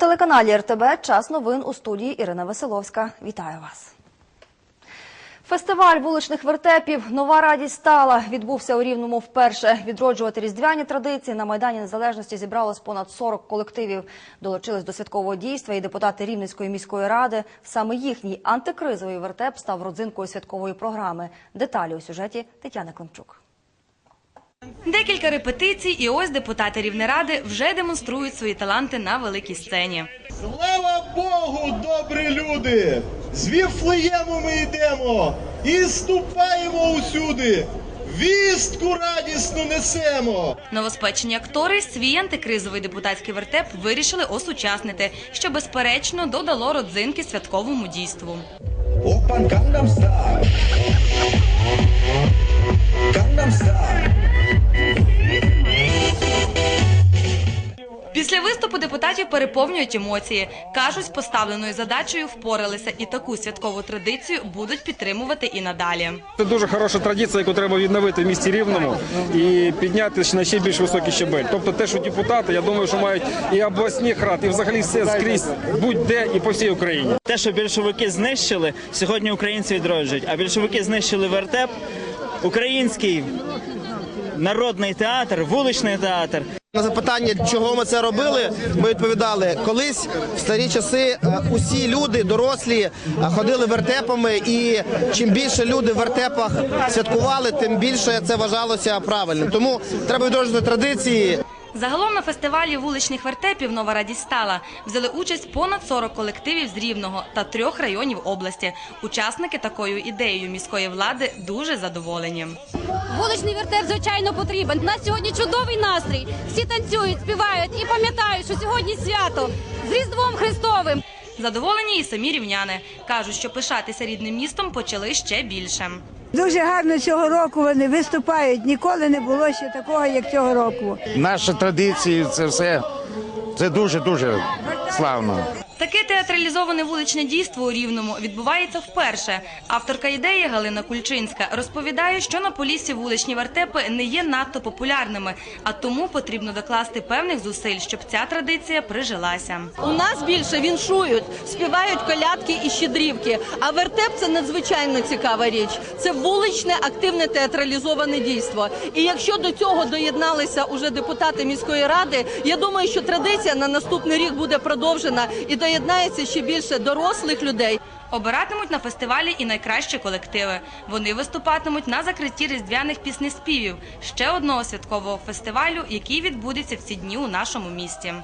На телеканалі РТБ час новин у студії Ірина Веселовська. Вітаю вас. Фестиваль вуличних вертепів Нова радість стала відбувся у Рівному вперше. Відроджувати різдвяні традиції на майдані Незалежності зібралось понад 40 колективів. Долучились до святкового дійства і депутати Рівненської міської ради. Саме їхній антикризовий вертеп став родзинкою святкової програми. Деталі у сюжеті Тетяни Климчук. Декілька репетицій, і ось депутати Рівнеради вже демонструють свої таланти на великій сцені. Слава Богу, добрі люди! З Віфлеєму ми йдемо і ступаємо усюди. Вістку радісну несемо. Новоспечені актори свій антикризовий депутатський вертеп вирішили осучаснити, що безперечно додало родзинки святковому дійству. Опан Кандамса. Кандамса. Після виступу депутатів переповнюють емоції. Кажуть, з поставленою задачею впоралися і таку святкову традицію будуть підтримувати і надалі. Це дуже хороша традиція, яку треба відновити в місті Рівному і підняти на ще більш високий щебель. Тобто, те, що депутати, я думаю, що мають і обласних рад, і взагалі все скрізь будь-де і по всій Україні. Те, що більшовики знищили, сьогодні українці відроджують. А більшовики знищили вертеп, український народний театр, вуличний театр. На запитання, чого ми це робили, ми відповідали, колись в старі часи е, усі люди, дорослі, е, ходили вертепами, і чим більше люди в вертепах святкували, тим більше це вважалося правильним. Тому треба відроджувати традиції. Загалом на фестивалі вуличних вертепів Нова радість стала взяли участь понад 40 колективів з Рівного та трьох районів області. Учасники такою ідеєю міської влади дуже задоволені. Вуличний вертеп, звичайно, потрібен. У нас сьогодні чудовий настрій. Всі танцюють, співають і пам'ятають, що сьогодні свято з Різдвом Христовим. Задоволені і самі рівняни кажуть, що пишатися рідним містом почали ще більше. Дуже гарно цього року вони виступають. Ніколи не було ще такого, як цього року. наші традиції, це все це дуже дуже славно. Таке театралізоване вуличне дійство у Рівному відбувається вперше. Авторка ідеї Галина Кульчинська розповідає, що на Поліссі вуличні вертепи не є надто популярними, а тому потрібно докласти певних зусиль, щоб ця традиція прижилася. У нас більше віншують, співають колядки і щедрівки. А вертеп це надзвичайно цікава річ. Це вуличне активне театралізоване дійство. І якщо до цього доєдналися уже депутати міської ради, я думаю, що традиція на наступний рік буде продовжена і доєднається ще більше дорослих людей. Обиратимуть на фестивалі і найкращі колективи. Вони виступатимуть на закритті різдвяних піснеспівів ще одного святкового фестивалю, який відбудеться в ці дні у нашому місті.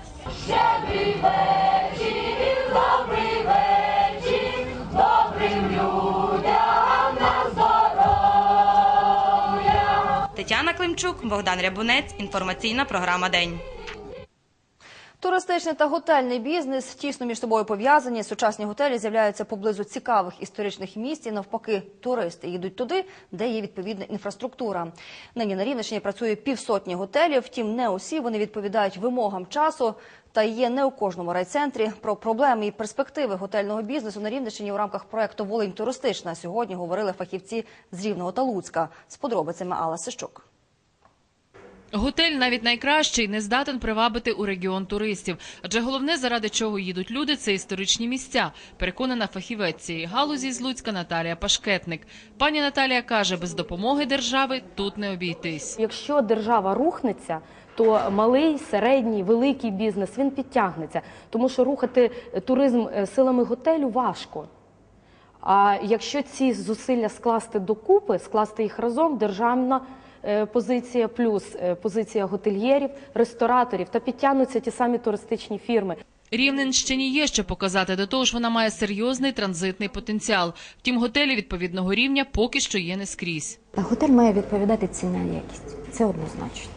Тетяна Климчук, Богдан Рябунець. Інформаційна програма День. Туристичний та готельний бізнес тісно між собою пов'язані. Сучасні готелі з'являються поблизу цікавих історичних місць. І навпаки, туристи їдуть туди, де є відповідна інфраструктура. Нині на Рівненщині працює півсотні готелів. Втім, не усі вони відповідають вимогам часу. Та є не у кожному райцентрі. Про проблеми і перспективи готельного бізнесу на Рівненщині у рамках проекту Волинь туристична сьогодні говорили фахівці з Рівного та Луцька з подробицями Алла Сищук. Готель навіть найкращий не здатен привабити у регіон туристів, адже головне, заради чого їдуть люди, це історичні місця. Переконана фахівець цієї галузі з Луцька Наталія Пашкетник. Пані Наталія каже, без допомоги держави тут не обійтись. Якщо держава рухнеться, то малий, середній, великий бізнес він підтягнеться, тому що рухати туризм е, силами готелю важко. А якщо ці зусилля скласти докупи, скласти їх разом, державна позиція плюс е, позиція готельєрів, рестораторів, та підтягнуться ті самі туристичні фірми. Рівненщині є що показати, до того ж вона має серйозний транзитний потенціал. Втім, готелі відповідного рівня поки що є не скрізь. Готель має відповідати ціна якість. Це однозначно.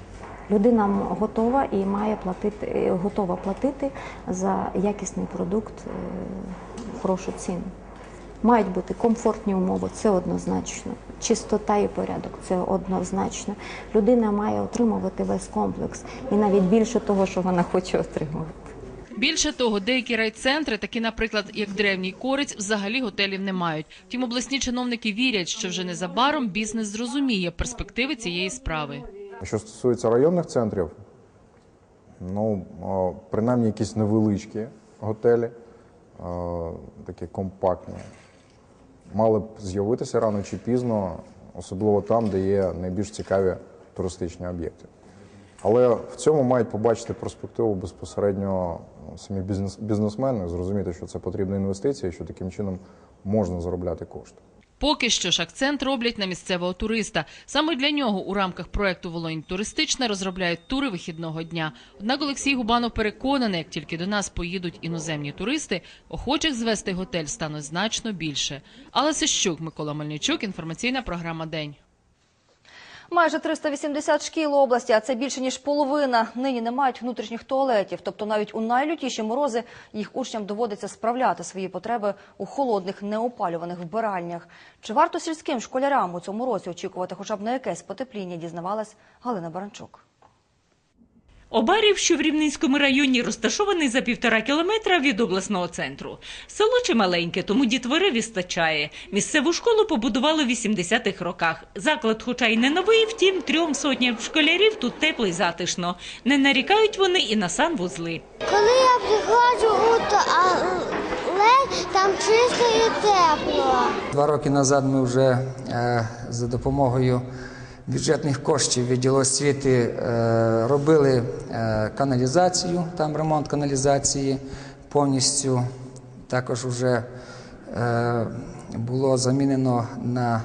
Людина готова і має платити, е, готова платити за якісний продукт е, хорошу ціну. Мають бути комфортні умови, це однозначно. Чистота і порядок це однозначно. Людина має отримувати весь комплекс і навіть більше того, що вона хоче отримувати. Більше того, деякі райцентри, такі, наприклад, як древній корець, взагалі готелів не мають. Втім, обласні чиновники вірять, що вже незабаром бізнес зрозуміє перспективи цієї справи. Що стосується районних центрів, ну принаймні якісь невеличкі готелі, такі компактні, мали б з'явитися рано чи пізно, особливо там, де є найбільш цікаві туристичні об'єкти. Але в цьому мають побачити перспективу безпосередньо ну, самі бізнес, бізнесмени, зрозуміти, що це потрібна інвестиція, що таким чином можна заробляти кошти. Поки що ж акцент роблять на місцевого туриста. Саме для нього у рамках проекту Волонь туристична розробляють тури вихідного дня. Однак Олексій Губанов переконаний, як тільки до нас поїдуть іноземні туристи, охочих звести готель стане значно більше. Але Сищук, Микола Мельничук, інформаційна програма День. Майже 380 шкіл області, а це більше ніж половина. Нині не мають внутрішніх туалетів. Тобто навіть у найлютіші морози їх учням доводиться справляти свої потреби у холодних неопалюваних вбиральнях. Чи варто сільським школярам у цьому році очікувати хоча б на якесь потепління, дізнавалась Галина Баранчук. Обарів, що в Рівненському районі розташований за півтора кілометра від обласного центру. Село чималеньке, тому дітвори вистачає. Місцеву школу побудували в 80-х роках. Заклад, хоча й не новий, втім, трьом сотням школярів тут тепло й затишно. Не нарікають вони і на санвузли. Коли я приходжу у туалет, там чисто і тепло. Два роки назад ми вже е, за допомогою бюджетних коштів відділу освіти е, робили е, каналізацію, там ремонт каналізації повністю. Також вже е, було замінено на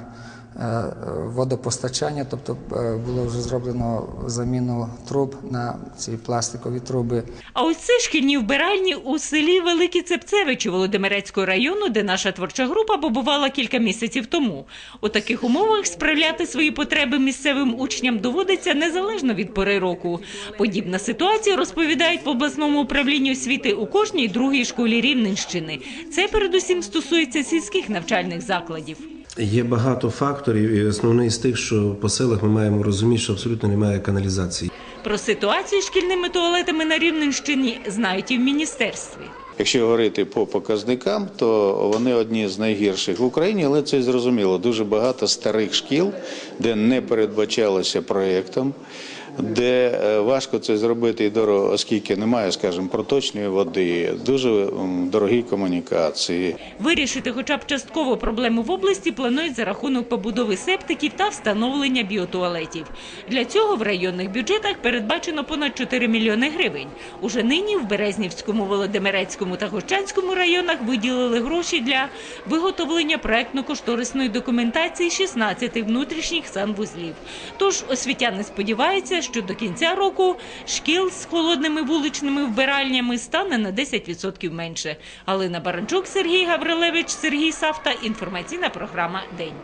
водопостачання, тобто е, було вже зроблено заміну труб на ці пластикові труби. А ось це шкільні вбиральні у селі Великі Цепцевичі Володимирецького району, де наша творча група побувала кілька місяців тому. У таких умовах справляти свої потреби місцевим учням доводиться незалежно від пори року. Подібна ситуація розповідають в обласному управлінні освіти у кожній другій школі Рівненщини. Це передусім стосується сільських навчальних закладів. Є багато факторів, і основний з тих, що по селах ми маємо розуміти, що абсолютно немає каналізації. Про ситуацію з шкільними туалетами на Рівненщині знають і в міністерстві. Якщо говорити по показникам, то вони одні з найгірших в Україні, але це зрозуміло. Дуже багато старих шкіл, де не передбачалося проєктом, де е, важко це зробити дорого, оскільки немає, скажімо, проточної води, дуже дорогі комунікації. Вирішити хоча б частково проблему в області планують за рахунок побудови септиків та встановлення біотуалетів. Для цього в районних бюджетах передбачено понад 4 мільйони гривень. Уже нині в Березнівському, Володимирецькому та Гощанському районах виділили гроші для виготовлення проектно-кошторисної документації 16 внутрішніх санвузлів. Тож освітяни сподіваються, що до кінця року шкіл з холодними вуличними вбиральнями стане на 10% менше. Галина Баранчук, Сергій Гаврилевич, Сергій Савта. Інформаційна програма День.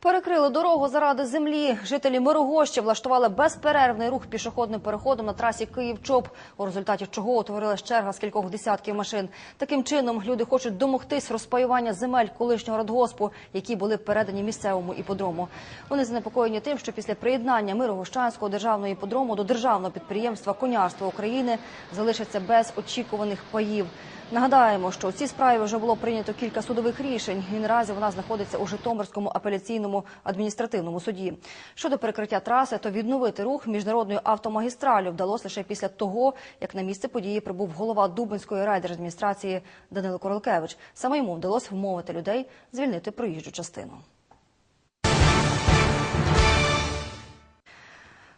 Перекрили дорогу заради землі. Жителі Мирогощі влаштували безперервний рух пішохідним переходом на трасі Київ-Чоп, у результаті чого утворилась черга з кількох десятків машин. Таким чином люди хочуть домогтись розпаювання земель колишнього радгоспу, які були передані місцевому іподрому. Вони занепокоєні тим, що після приєднання Мирогощанського державного іподрому до державного підприємства Конярство України залишаться без очікуваних паїв. Нагадаємо, що у цій справі вже було прийнято кілька судових рішень, і наразі вона знаходиться у Житомирському апеляційному адміністративному суді. Щодо перекриття траси, то відновити рух міжнародною автомагістралю вдалося лише після того, як на місце події прибув голова Дубинської райдержадміністрації Данило Королкевич. Саме йому вдалося вмовити людей звільнити проїжджу частину.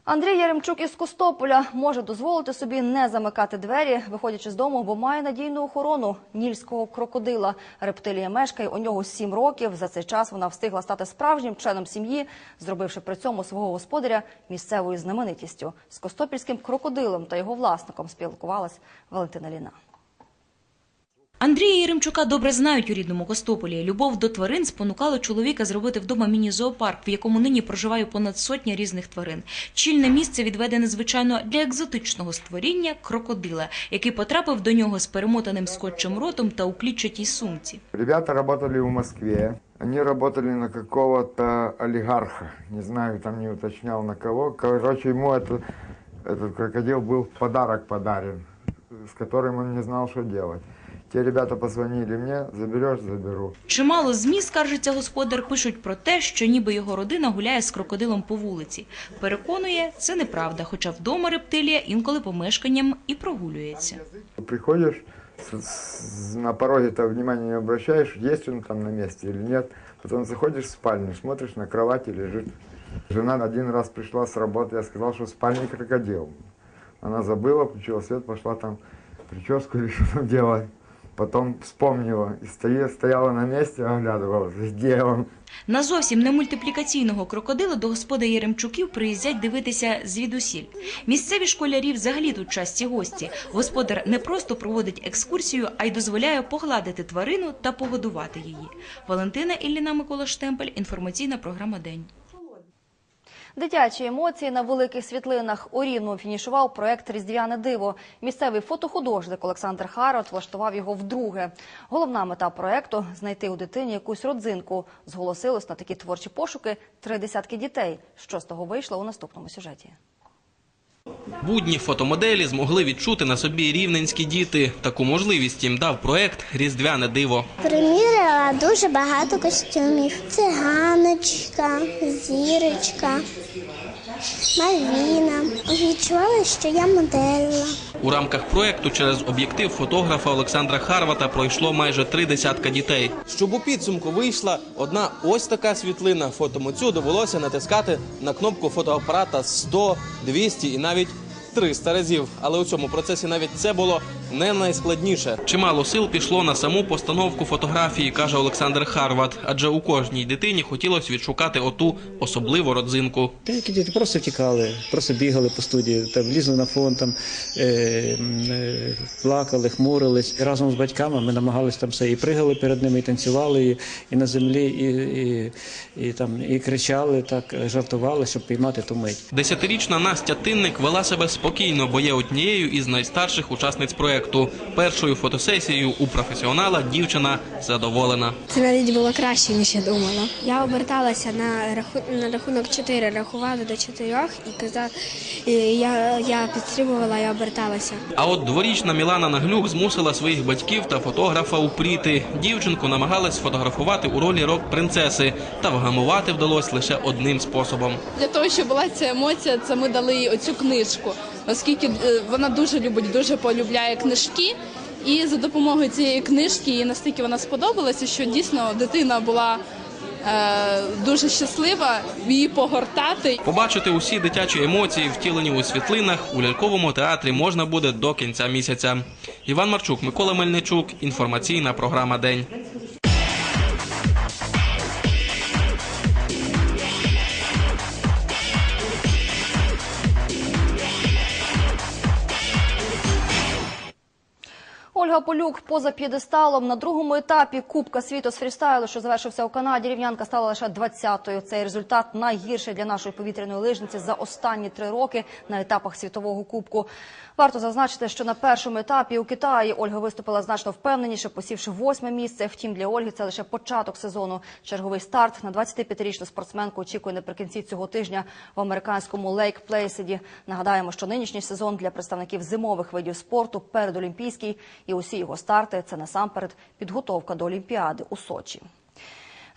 Андрій Яремчук із Костополя може дозволити собі не замикати двері, виходячи з дому, бо має надійну охорону нільського крокодила. Рептилія мешкає у нього сім років. За цей час вона встигла стати справжнім членом сім'ї, зробивши при цьому свого господаря місцевою знаменитістю. З костопільським крокодилом та його власником спілкувалась Валентина Ліна. Андрія Єремчука добре знають у рідному Костополі. Любов до тварин спонукала чоловіка зробити вдома міні-зоопарк, в якому нині проживає понад сотня різних тварин. Чільне місце відведене, звичайно, для екзотичного створіння крокодила, який потрапив до нього з перемотаним скотчем ротом та у клітчатій сумці. Ребята работали в Москве. Они работали на какого-то олигарха. Не знаю, там не уточнял на кого. Короче, ему это, этот крокодил был в подарок подарен, с которым он не знал, что делать. Те ребята позвонили мне, заберешь, заберу. Чимало ЗМІ, скаржиться господар, пишуть про те, що ніби його родина гуляє з крокодилом по вулиці. Переконує, це неправда, хоча вдома рептилія інколи помешканням і прогулюється. С- на пороге-то внимания не обращаешь, есть он там на месте или нет. Потом заходишь в спальню, смотришь, на кровати лежит. Жена один раз пришла с работы, я сказал, что в спальне крокодил. Она забыла, включила свет, пошла там прическу или что там делать. Потом вспомнила стоя- стояла на месте, оглядывалась, где он. На зовсім не мультиплікаційного крокодила до господи Єремчуків приїздять дивитися звідусіль. Місцеві школярі взагалі тут часті гості. Господар не просто проводить екскурсію, а й дозволяє погладити тварину та погодувати її. Валентина Ілліна Микола Штемпель. Інформаційна програма День. Дитячі емоції на великих світлинах у Рівному фінішував проект Різдвяне диво. Місцевий фотохудожник Олександр Харот влаштував його вдруге. Головна мета проекту знайти у дитині якусь родзинку. Зголосилось на такі творчі пошуки три десятки дітей. Що з того вийшло у наступному сюжеті. Будні фотомоделі змогли відчути на собі рівненські діти. Таку можливість їм дав проект Різдвяне диво. Примірила дуже багато костюмів. Циганочка, зірочка, Мальвіна. Відчувала, що я моделла. У рамках проекту через об'єктив фотографа Олександра Харвата пройшло майже три десятка дітей. Щоб у підсумку вийшла одна ось така світлина. Фотомоцю довелося натискати на кнопку фотоапарата 100, 200 і навіть 300 разів. Але у цьому процесі навіть це було не найскладніше. Чимало сил пішло на саму постановку фотографії, каже Олександр Харват. Адже у кожній дитині хотілося відшукати оту особливу родзинку. Деякі діти просто тікали, просто бігали по студії, там лізли на фон, там е, е, плакали, хмурились. Разом з батьками ми намагалися там все і пригали перед ними, і танцювали, і, і на землі, і, і, і там і кричали, так жартували, щоб піймати ту мить. Десятирічна Настя Тинник вела себе спокійно, бо є однією із найстарших учасниць проекту. Першою фотосесією у професіонала дівчина задоволена. Це навіть було краще, ніж я думала. Я оберталася на раху... на рахунок 4, рахувала до 4 і казала, і я, я підстрибувала і оберталася. А от дворічна Мілана Наглюк змусила своїх батьків та фотографа упріти. Дівчинку намагалась сфотографувати у ролі рок-принцеси, та вгамувати вдалося лише одним способом. Для того, щоб була ця емоція, це ми дали їй оцю книжку, оскільки е, вона дуже любить, дуже полюбляє книжки. І за допомогою цієї книжки їй настільки вона сподобалася, що дійсно дитина була е, дуже щаслива її погортати. Побачити усі дитячі емоції, втілені у світлинах, у ляльковому театрі можна буде до кінця місяця. Іван Марчук, Микола Мельничук. Інформаційна програма День. Полюк поза п'єдесталом на другому етапі Кубка світу з фрістайлу, що завершився у Канаді. Рівнянка стала лише 20-ю. Цей результат найгірший для нашої повітряної лижниці за останні три роки на етапах світового кубку. Варто зазначити, що на першому етапі у Китаї Ольга виступила значно впевненіше, посівши восьме місце. Втім, для Ольги це лише початок сезону. Черговий старт на 25-річну спортсменку очікує наприкінці цього тижня в американському Лейк Плейсиді. Нагадаємо, що нинішній сезон для представників зимових видів спорту передолімпійський і усі його старти це насамперед підготовка до Олімпіади у Сочі.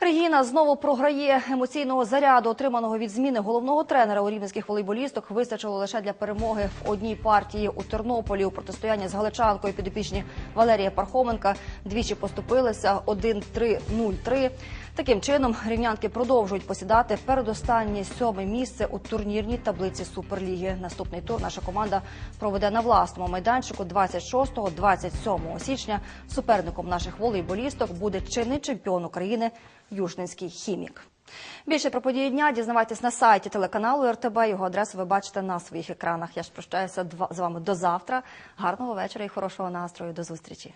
Регіна знову програє емоційного заряду, отриманого від зміни головного тренера у рівненських волейболісток. Вистачило лише для перемоги в одній партії у Тернополі у протистоянні з галичанкою підопічні Валерія Пархоменка. Двічі поступилися 1-3-0-3. Таким чином рівнянки продовжують посідати передостаннє сьоме місце у турнірній таблиці Суперліги. Наступний тур наша команда проведе на власному майданчику 26-27 січня. Суперником наших волейболісток буде чинний чемпіон України Южненський хімік. Більше про події дня дізнавайтесь на сайті телеканалу РТБ. Його адресу ви бачите на своїх екранах. Я ж прощаюся з вами до завтра. Гарного вечора і хорошого настрою. До зустрічі.